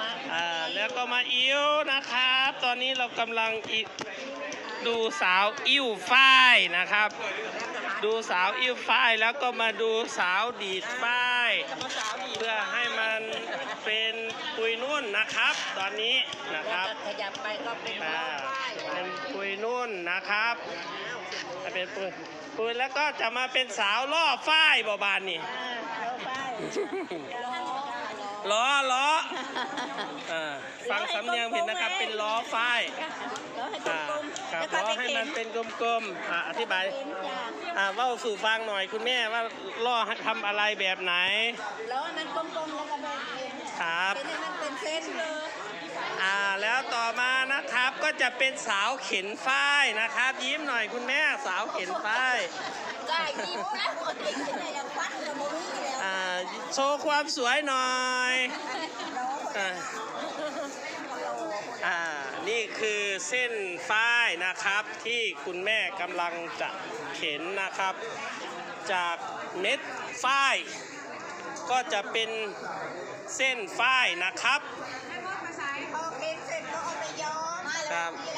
มาอ่าแล้วก็มาอิ้วนะครับ ตอนนี้เรากำลังอิดูสาวอิ้วฝ้ายนะครับ ดูสาวอิ้วฝ้ายแล้วก็มาดูสาวดีดฝ้ายมาสาวดีเพื่อให้มันเป็นปุยนุ่นนะครับ ตอนนี้นะครับขยับไปก็เป็นอ่าป้ายเป็นปุยนุ่นนะครับให้เป็นปุยปุยแล้วก็จะมาเป็นสาวล่อฝ้ายบอบานนี่ล้อ ล้ออ่าฟังสำเนียงผิดนะครับ เป็นล้อฝ้ายแล้วให้อ่ากลมครับๆแล้วล้ก็อไปให้เข็มันนเป็นกลมๆอ่าอธิบายอ่าเว่าสู่ฟังหน่อยคุณแม่ว่าล่อให้ทำอะไรแบบไหนแล้วให้มันกลมๆแล้วก็ไปเข็นครับ เป็นให้มันเป็นเส้นเลยอ่าแล้วต่อมานะครับก็จะเป็นสาวเข็นฝ้ายนะครับ ยิ้มหน่อยคุณแม่สาวเข็นฝ้าย ได้ยิ้มแล้วคนที่ไหนจะฟัดกับมือแล้วอ่า โชว์ความสวยหน่อยอ่าอ่านี่คือเส้นฝ้ายนะครับที่คุณแม่กำลังจะเข็นนะครับ จากเม็ดฝ้ายก็จะเป็นเส้นฝ้ายนะครับพอเข็นเสร็จก็เอาไปย้อมครับนี่แห